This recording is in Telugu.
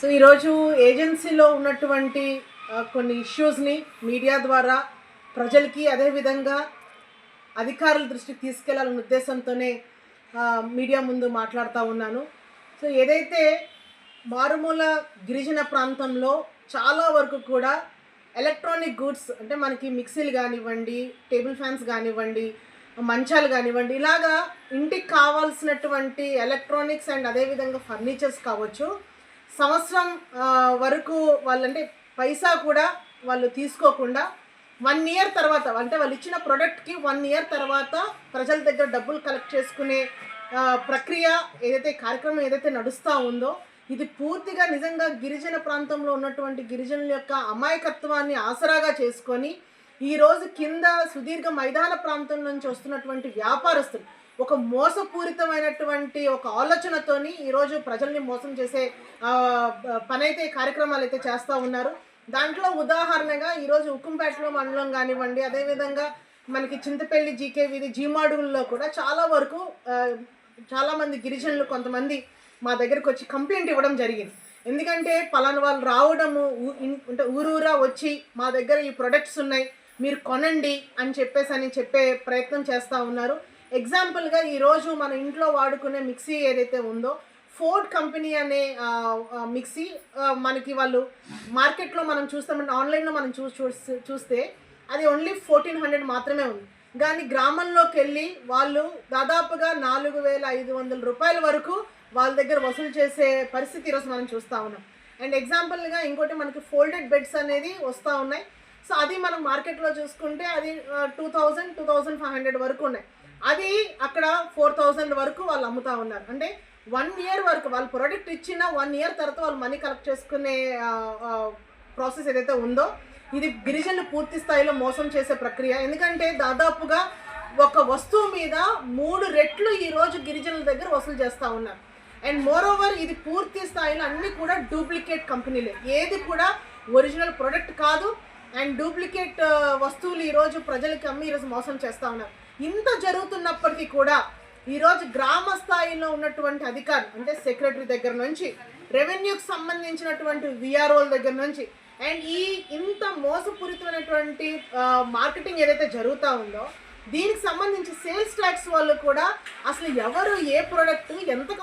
సో ఈరోజు ఏజెన్సీలో ఉన్నటువంటి కొన్ని ఇష్యూస్ని మీడియా ద్వారా ప్రజలకి అదేవిధంగా అధికారుల దృష్టికి తీసుకెళ్ళాలనే ఉద్దేశంతోనే మీడియా ముందు మాట్లాడుతూ ఉన్నాను. సో ఏదైతే మారుమూల గిరిజన ప్రాంతంలో చాలా వరకు కూడా ఎలక్ట్రానిక్ గూడ్స్ అంటే మనకి మిక్సీలు కానివ్వండి టేబుల్ ఫ్యాన్స్ కానివ్వండి మంచాలు కానివ్వండి ఇలాగా ఇంటికి కావాల్సినటువంటి ఎలక్ట్రానిక్స్ అండ్ అదేవిధంగా ఫర్నిచర్స్ కావచ్చు. సంవత్సరం వరకు వాళ్ళంటే పైసా కూడా వాళ్ళు తీసుకోకుండా వన్ ఇయర్ తర్వాత అంటే వాళ్ళు ఇచ్చిన ప్రోడక్ట్కి వన్ ఇయర్ తర్వాత ప్రజల దగ్గర డబ్బులు కలెక్ట్ చేసుకునే ప్రక్రియ ఏదైతే కార్యక్రమం ఏదైతే నడుస్తూ ఉందో ఇది పూర్తిగా నిజంగా గిరిజన ప్రాంతంలో ఉన్నటువంటి గిరిజనుల యొక్క అమాయకత్వాన్ని ఆసరాగా చేసుకొని ఈ రోజు కింద సుదీర్ఘ మైదాన ప్రాంతం నుంచి వస్తున్నటువంటి వ్యాపారస్తులు ఒక మోసపూరితమైనటువంటి ఒక ఆలోచనతోని ఈరోజు ప్రజల్ని మోసం చేసే పనైతే కార్యక్రమాలు అయితే చేస్తూ ఉన్నారు. దాంట్లో ఉదాహరణగా ఈరోజు ఉక్కుంపేటలో మండలం కానివ్వండి అదేవిధంగా మనకి చింతపల్లి జీకే వీధి జీమాడుగుల్లో కూడా చాలా వరకు చాలామంది గిరిజనులు కొంతమంది మా దగ్గరకు వచ్చి కంప్లైంట్ ఇవ్వడం జరిగింది. ఎందుకంటే పలానా వాళ్ళు రావడము ఊ- అంటే ఊరూరా వచ్చి మా దగ్గర ఈ ప్రొడక్ట్స్ ఉన్నాయి మీరు కొనండి అని చెప్పేసి అని చెప్పే ప్రయత్నం చేస్తూ ఉన్నారు. ఎగ్జాంపుల్గా ఈరోజు మన ఇంట్లో వాడుకునే మిక్సీ ఏదైతే ఉందో ఫోర్డ్ కంపెనీ అనే మిక్సీ మనకి వాళ్ళు మార్కెట్లో మనం చూస్తామంటే ఆన్లైన్లో మనం చూ చూస్తే అది ఓన్లీ ఫోర్టీన్ హండ్రెడ్ మాత్రమే ఉంది. కానీ గ్రామంలోకి వెళ్ళి వాళ్ళు దాదాపుగా నాలుగు వేల ఐదు వందల రూపాయల వరకు వాళ్ళ దగ్గర వసూలు చేసే పరిస్థితి ఈరోజు మనం చూస్తూ ఉన్నాం. అండ్ ఎగ్జాంపుల్గా ఇంకోటి మనకి ఫోల్డెడ్ బెడ్స్ అనేది వస్తూ ఉన్నాయి. సో అది మనం మార్కెట్లో చూసుకుంటే అది two thousand two thousand five hundred వరకు ఉన్నాయి. అది అక్కడ ఫోర్ థౌజండ్ వరకు వాళ్ళు అమ్ముతా ఉన్నారు. అంటే వన్ ఇయర్ వరకు వాళ్ళు ప్రోడక్ట్ ఇచ్చిన వన్ ఇయర్ తర్వాత వాళ్ళు మనీ కలెక్ట్ చేసుకునే ప్రాసెస్ ఏదైతే ఉందో ఇది గిరిజనులు పూర్తి స్థాయిలో మోసం చేసే ప్రక్రియ. ఎందుకంటే దాదాపుగా ఒక వస్తువు మీద మూడు రెట్లు ఈరోజు గిరిజనుల దగ్గర వసూలు చేస్తూ ఉన్నారు. అండ్ మోర్ ఓవర్ ఇది పూర్తి స్థాయిలో అన్నీ కూడా డూప్లికేట్ కంపెనీలే ఏది కూడా ఒరిజినల్ ప్రోడక్ట్ కాదు. అండ్ డూప్లికేట్ uh, వస్తువులు ఈరోజు ప్రజలకి అమ్మి ఈరోజు మోసం చేస్తూ ఉన్నారు. ఇంత జరుగుతున్నప్పటికీ కూడా ఈరోజు గ్రామ స్థాయిలో ఉన్నటువంటి అధికారులు అంటే సెక్రటరీ దగ్గర నుంచి రెవెన్యూకి సంబంధించినటువంటి విఆర్ఓల దగ్గర నుంచి అండ్ ఈ ఇంత మోసపూరితమైనటువంటి మార్కెటింగ్ ఏదైతే జరుగుతూ ఉందో దీనికి సంబంధించి సేల్స్ ట్యాక్స్ వాళ్ళు కూడా అసలు ఎవరు ఏ ప్రోడక్ట్ ఎంత